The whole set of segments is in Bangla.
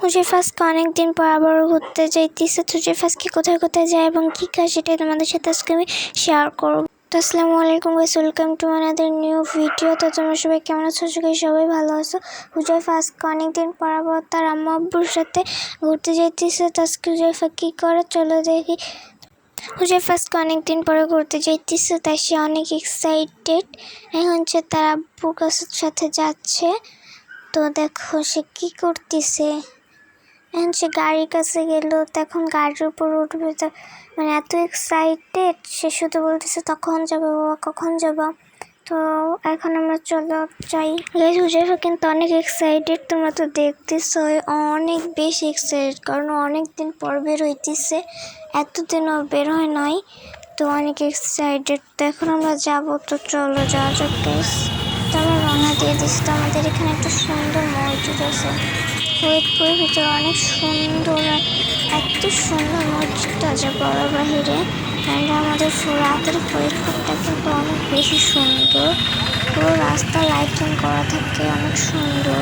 হুজেফাসকে অনেকদিন পর আবারও ঘুরতে যাইতেছে। হুজেফাসকে কোথায় কোথায় যায় এবং কী কাজ সেটাই তোমাদের সাথে আজকে আমি শেয়ার করব। তো আসসালামু আলাইকুম গাইস ওয়েলকাম টু আমাদের নিউ ভিডিও তো তোমরা সবাই কেমন আছো? সবাই সবাই ভালো আছো। আজকে অনেকদিন পর আবার তার আম্মা আব্বুর সাথে ঘুরতে যাইতেছে। তো আজকে হুজেফা কী করে? চলো দেখি। হুজেফা আজকে অনেকদিন পরে ঘুরতে যাইতেছে, তাই সে অনেক এক্সাইটেড এখন সে তার আব্বুর কাছের সাথে যাচ্ছে। তো দেখো সে কী করতেছে। এখন সে গাড়ির কাছে গেল, তখন গাড়ির উপর উঠবে মানে এত এক্সাইটেড সে শুধু বলতেছে, তখন যাবে বাবা, কখন যাবা? তো এখন আমরা চলো, যাই। গাইজ হুজেফা কিন্তু অনেক এক্সাইটেড তোমরা তো দেখতেছো, অনেক বেশি এক্সাইটেড কারণ অনেক দিন পর বের হইতেছে, এতদিন ওর বের হয় নাই, তো অনেক এক্সাইটেড তো এখন আমরা যাব, তো চলো, যাওয়া যাক তো আমরা রওনা দিয়ে দিচ্ছি তো আমাদের এখানে একটা সুন্দর মসজিদ আছে। ফরিদপুরের ভিতরে অনেক সুন্দর এত সুন্দর মসজিদটা আছে বড় বাহিরে আমাদের রাতের ফরিদপুরটা কিন্তু অনেক বেশি সুন্দর। পুরো রাস্তা লাইটিং করা থাকে, অনেক সুন্দর।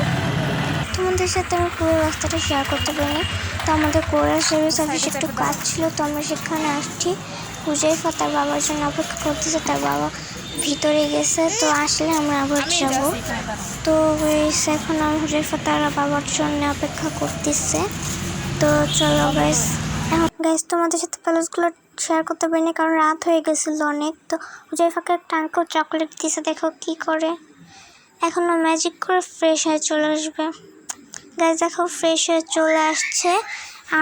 তোমাদের সাথে আমি পুরো রাস্তাটা শেয়ার করতে পারিনি। তো আমাদের কোরাল সার্ভিস অফিসে একটু কাজ ছিল, তো আমরা সেখানে আসছি। হুজাইফা তার বাবার জন্য অপেক্ষা করতেছে, তার বাবা ভিতরে গেছে তো আসলে আমরা আবার যাব। তো এখন আমি হুজাইফা তার বাবার জন্য অপেক্ষা করতেছে। তো চলো গাইস এখন গাইস তোমাদের সাথে প্যালেসগুলো শেয়ার করতে পারিনি কারণ রাত হয়ে গেছিল অনেক। তো হুজাইফাকে একটা আঙ্কেল চকলেট দিছে দেখো কি করে। এখন ও ম্যাজিক করে ফ্রেশ হয়ে চলে আসবে। গাছ দেখো ফ্রেশ হয়ে চলে আসছে।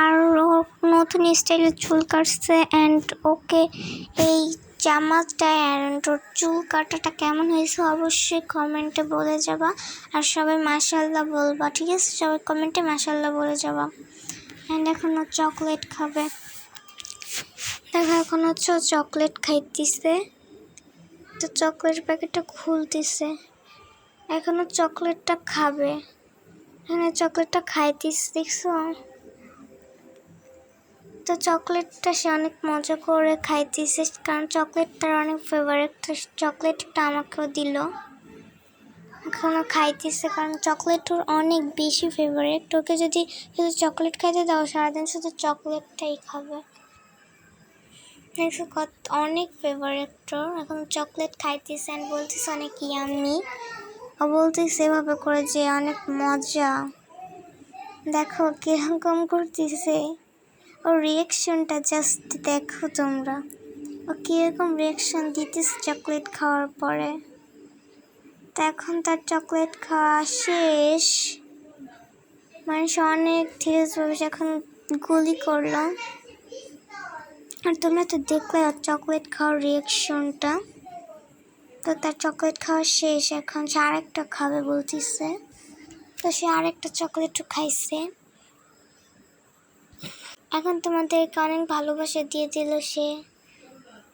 আর ও নতুন স্টাইলের চুল কাটছে অ্যান্ড ওকে এই জামাটা অ্যান্ড চুল কাটাটা কেমন হয়েছে অবশ্যই কমেন্টে বলে যাবা। আর সবাই মাশাল্লাহ বলবা, ঠিক আছে? সবাই কমেন্টে মাশাল্লাহ বলে যাবা। অ্যান্ড এখন ও চকলেট খাবে। দেখো, এখন হচ্ছে চকলেট খাইতেছে। তো চকলেট প্যাকেটটা খুলতেছে। এখনও চকলেটটা খাবে। এখানে চকলেটটা খাইতিস দেখছ? তো চকলেটটা সে অনেক মজা করে খাইতেছে, কারণ চকলেট তার অনেক ফেভারিট তো চকলেটটা আমাকেও দিল। এখনও খাইতেছে, কারণ চকলেট ওর অনেক বেশি ফেভারিট ওকে যদি শুধু চকলেট খাইতে দাও, সারাদিন শুধু চকলেটটাই খাবে। কত, অনেক ফেভারিট ওর। এখন চকলেট খাইতেছে অ্যান্ড বলতেছে অনেক ইয়ামি ও বলতেছে এভাবে করে যে অনেক মজা। দেখো কীরকম করতেছে। ওর রিয়েকশনটা জাস্ট দেখো তোমরা। ও কীরকম রিয়েকশন দিতেছে চকলেট খাওয়ার পরে। তো এখন তার চকলেট খাওয়া শেষ। মানুষ অনেক ধীরেভাবে এখন গুলি করল। আর তোমরা তো দেখলে চকলেট খাওয়ার রিয়েকশনটা তো তার চকলেট খাওয়া শেষ এখন, সে আরেকটা খাবে বলতেছে। তো সে আরেকটা চকলেটও খাইছে। এখন তোমাদেরকে অনেক ভালোবাসা দিয়ে দিল সে।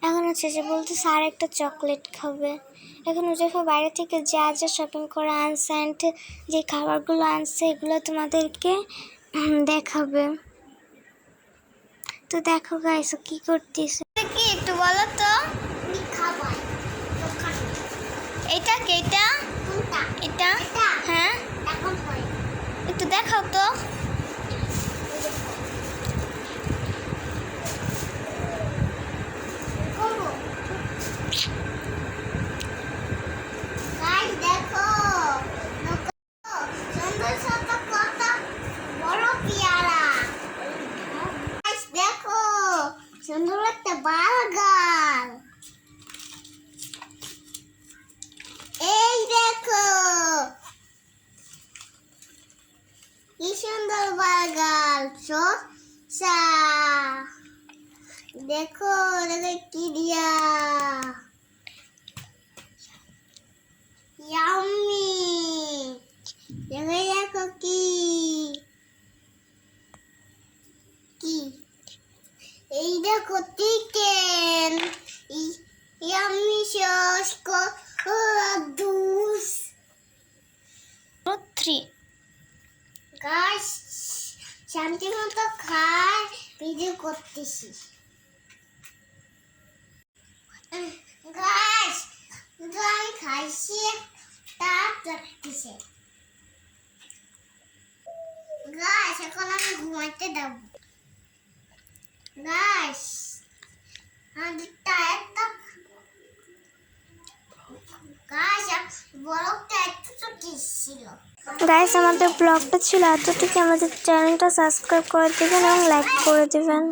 এখন হচ্ছে যে বলতে স্যার একটা চকলেট খাবে। এখন উজেফা বাইরে থেকে যা যা শপিং করে আনছে অ্যান্ড যে খাবারগুলো আনছে, এগুলো তোমাদেরকে দেখাবে। তো দেখো গাইছো কি করতেছে? কি একটু বলো তো? এটা কে? এটা? এটা? হ্যাঁ? একটু দেখাও তো দেখো সুন্দর সুন্দর কত বড় পেয়ারা দেখো সুন্দর একটা বার্গার এই দেখো কি সুন্দর বার্গার সসা দেখো দেখো কি দিয়া ইয়াম্মি দেখে দেখো কি কি এই দেখো চিকেন ইয়াম্মি সস দুস থ্রি গাছ শান্তি মতো খায় করতেছি। গাছ খাইছি গাছ এখন আমি ঘুমাইতে দেব গাছ আমাদের টায়ারটা গাছ বরফটা একটু চুটি ছিল গাইস আমাদের ব্লগটা ছিল এতটুকু আমাদের চ্যানেলটা সাবস্ক্রাইব করে দেবেন এবং লাইক করে দেবেন।